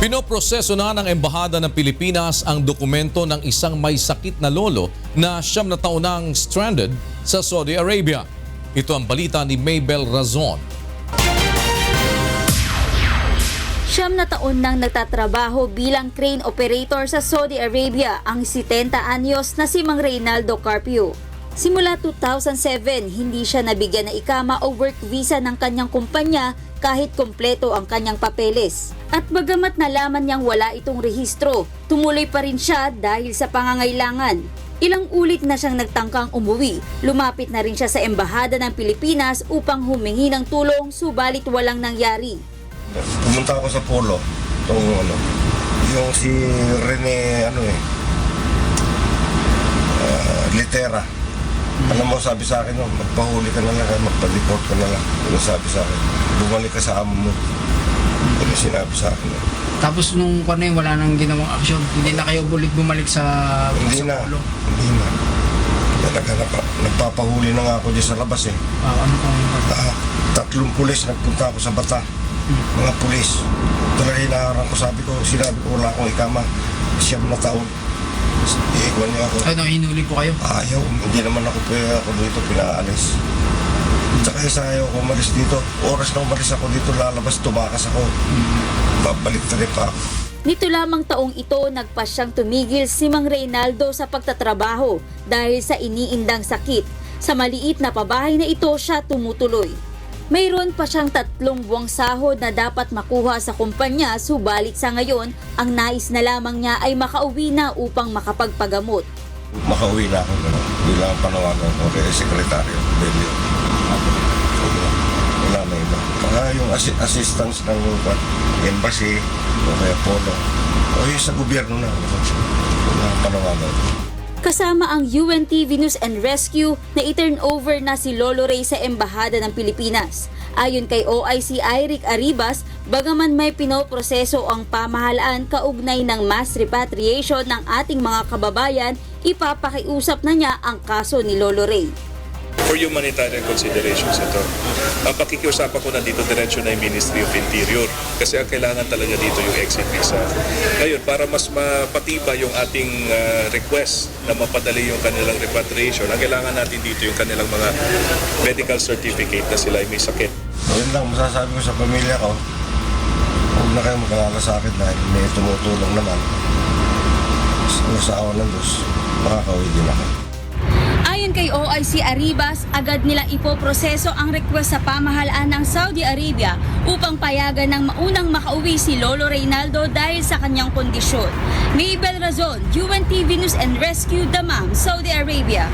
Pinoproseso na ng Embahada ng Pilipinas ang dokumento ng isang may sakit na lolo na siyam na taon nang stranded sa Saudi Arabia. Ito ang balita ni Maybel Razon. Siyam na taon nang nagtatrabaho bilang crane operator sa Saudi Arabia ang 70 anyos na si Mang Reynaldo Carpio. Simula 2007, hindi siya nabigyan ng ikama o work visa ng kanyang kumpanya kahit kompleto ang kanyang papeles. At bagamat nalaman niyang wala itong rehistro, tumuloy pa rin siya dahil sa pangangailangan. Ilang ulit na siyang nagtangkang umuwi. Lumapit na rin siya sa Embahada ng Pilipinas upang humingi ng tulong subalit walang nangyari. Pumunta ako sa polo. Itong ano, yung si Rene, ano eh, ah, Litera. Alam mo, sabi sa akin, no, magpahuli ka na lang, magpa-report ka na lang. Ano sabi sa akin? Bumalik ka sa amo mo. Ano sinabi sa akin. Tapos nung kwan na yun, wala nang ginawang action. Hindi na kayo bulik bumalik sa, Hindi sa na. polo. Hindi na. Talaga, napa, nagpapahuli na nga ako dyan sa labas eh. Ah, ano pang Ah, tatlong pulis nagpunta ako sa bata. Mga pulis. Talaga hinaharang ko, sabi ko, sinabi ko, wala akong ikama. Siyam na taon. Iikwan niyo ako. ano, hinuli po kayo? Ayaw, hindi naman ako pwede ako dito pinaalis. Tsaka isa ayaw ko umalis dito. Oras na umalis ako dito, lalabas, tumakas ako. Babalik na rin pa ako. Nito lamang taong ito nagpasyang tumigil si Mang Reynaldo sa pagtatrabaho dahil sa iniindang sakit. Sa maliit na pabahay na ito siya tumutuloy. Mayroon pa siyang tatlong buwang sahod na dapat makuha sa kumpanya subalit sa ngayon ang nais na lamang niya ay makauwi na upang makapagpagamot. Makauwi na ako. Gano'n. Bilang panawagan ko kay sekretaryo. Belio. Wala na iba. Baka yung assi- assistance ng embassy o kaya polo. O yung sa gobyerno na. Wala panawagan. Kasama ang UNTV News and Rescue na i-turn over na si Lolo Ray sa Embahada ng Pilipinas. Ayon kay OIC Eric Arribas, bagaman may pinoproseso ang pamahalaan kaugnay ng mass repatriation ng ating mga kababayan, ipapakiusap na niya ang kaso ni Lolo Ray. For humanitarian considerations ito. Ang pakikiusapan ko nandito diretso na yung Ministry of Interior kasi ang kailangan talaga dito yung exit visa. Ngayon, para mas mapatiba yung ating ah, request na mapadali yung kanilang repatriation, ang kailangan natin dito yung kanilang mga medical certificate na sila ay may sakit. Yun lang, masasabi ko sa pamilya ko, huwag na kayo mag-alala sa akin dahil may tumutulong naman. Sa sa awa ng Diyos, makakauwi din ako. Kay OIC Arribas, agad nilang ipoproseso ang request sa pamahalaan ng Saudi Arabia upang payagan ng maunang makauwi si Lolo Reynaldo dahil sa kanyang kondisyon. Maybel Razon, UNTV News and Rescue, Damam, Saudi Arabia.